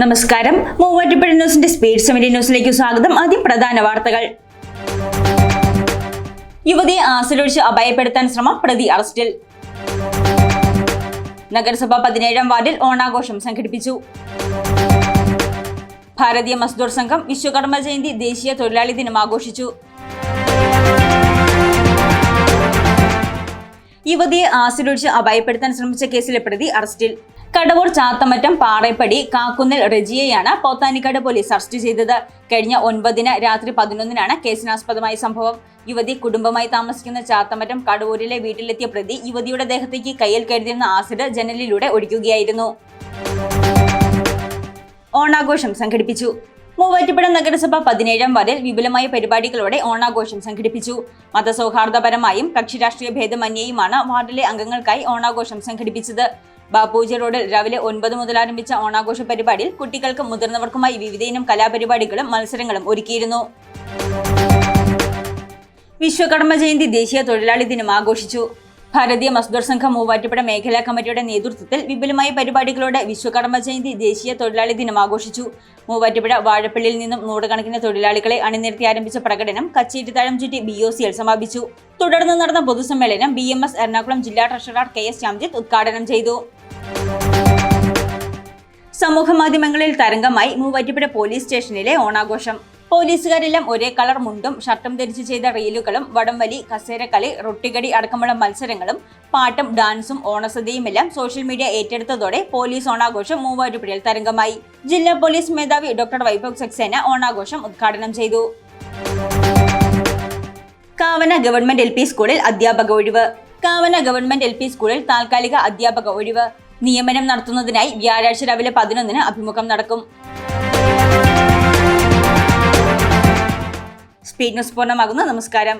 നമസ്കാരം. മൂവാറ്റുപുഴ ന്യൂസിന്റെ സ്പീഡ് സെമിനി ന്യൂസിലേക്ക് സ്വാഗതം. അതിപ്രധാന പ്രധാന വാർത്തകൾ. യുവതിയെ ആസിലൊഴിച്ച് അഭയപ്പെടുത്താൻ ശ്രമം പ്രതി അറസ്റ്റിൽ. നഗരസഭ പതിനേഴാം വാർഡിൽ ഓണാഘോഷം സംഘടിപ്പിച്ചു. ഭാരതീയ മസ്ദൂർ സംഘം വിശ്വകർമ്മ ജയന്തി ദേശീയ തൊഴിലാളി ദിനം ആഘോഷിച്ചു. യുവതിയെ ആസിഡൊഴിച്ച് അഭയപ്പെടുത്താൻ ശ്രമിച്ച കേസിലെ പ്രതി അറസ്റ്റിൽ. കടവൂർ ചാത്തമറ്റം പാറേപ്പടി കാക്കുന്നിൽ റെജിയെയാണ് പോത്താനിക്കാട് പോലീസ് അറസ്റ്റ് ചെയ്തത്. കഴിഞ്ഞ ഒൻപതിന് രാത്രി പതിനൊന്നിനാണ് കേസിനാസ്പദമായ സംഭവം. യുവതി കുടുംബമായി താമസിക്കുന്ന ചാത്തമറ്റം കടവൂരിലെ വീട്ടിലെത്തിയ പ്രതി യുവതിയുടെ ദേഹത്തേക്ക് കയ്യിൽ കരുതിയിരുന്ന ആസിഡ് ജനലിലൂടെ ഒഴിക്കുകയായിരുന്നു ഓണാഘോഷം സംഘടിപ്പിച്ചു. മൂവാറ്റുപുഴ നഗരസഭ പതിനേഴാം വാർഡിൽ വിപുലമായ പരിപാടികളോടെ ഓണാഘോഷം സംഘടിപ്പിച്ചു. മതസൗഹാർദ്ദപരമായും കക്ഷി രാഷ്ട്രീയ ഭേദമന്യേയുമാണ് വാർഡിലെ അംഗങ്ങൾക്കായി ഓണാഘോഷം സംഘടിപ്പിച്ചത്. ബാപ്പൂജി റോഡിൽ രാവിലെ ഒൻപത് മുതൽ ആരംഭിച്ച ഓണാഘോഷ പരിപാടിയിൽ കുട്ടികൾക്കും മുതിർന്നവർക്കുമായി വിവിധയിനം കലാപരിപാടികളും മത്സരങ്ങളും ഒരുക്കിയിരുന്നു. വിശ്വകർമ്മ ജയന്തി ദേശീയ തൊഴിലാളി ദിനം ആഘോഷിച്ചു. ഭാരതീയ മസ്ദൂർ സംഘം മൂവാറ്റുപുഴ മേഖലാ കമ്മിറ്റിയുടെ നേതൃത്വത്തിൽ വിപുലമായ പരിപാടികളോടെ വിശ്വകർമ്മ ജയന്തി ദേശീയ തൊഴിലാളി ദിനം ആഘോഷിച്ചു. മൂവാറ്റുപുഴ വാഴപ്പള്ളിയിൽ നിന്നും നൂറുകണക്കിന് തൊഴിലാളികളെ അണിനിരത്തി ആരംഭിച്ച പ്രകടനം കച്ചേരിത്താഴം ചുറ്റി ബി ഒ സിയിൽ സമാപിച്ചു. തുടർന്ന് നടന്ന പൊതുസമ്മേളനം ബി എം എസ് എറണാകുളം ജില്ലാ ട്രഷറർ കെ എസ് ശ്യാംജിത്ത് ഉദ്ഘാടനം ചെയ്തു. സമൂഹ മാധ്യമങ്ങളിൽ തരംഗമായി മൂവാറ്റുപുഴ പോലീസ് സ്റ്റേഷനിലെ ഓണാഘോഷം. പോലീസുകാരെല്ലാം ഒരേ കളർ മുണ്ടും ഷർട്ടും ധരിച്ച് ചെയ്ത റീലുകളും വടംവലി കസേരക്കളി റൊട്ടികടി അടക്കമുള്ള മത്സരങ്ങളും പാട്ടും ഡാൻസും ഓണസദ്യയുമെല്ലാം സോഷ്യൽ മീഡിയ ഏറ്റെടുത്തതോടെ പോലീസ് ഓണാഘോഷം മൂവാറ്റുപുഴയിൽ തരംഗമായി. ജില്ലാ പോലീസ് മേധാവി ഡോക്ടർ വൈഭവ് സക്സേന ഓണാഘോഷം ഉദ്ഘാടനം ചെയ്തു. കാവന ഗവൺമെന്റ് എൽ പി സ്കൂളിൽ അധ്യാപക ഒഴിവ്. കാവന ഗവൺമെന്റ് എൽ പി സ്കൂളിൽ താൽക്കാലിക അധ്യാപക ഒഴിവ്. നിയമനം നടത്തുന്നതിനായി വ്യാഴാഴ്ച രാവിലെ പതിനൊന്നിന് അഭിമുഖം നടക്കും. സ്പീഡ് പൂർണമാകുന്നു നമസ്കാരം.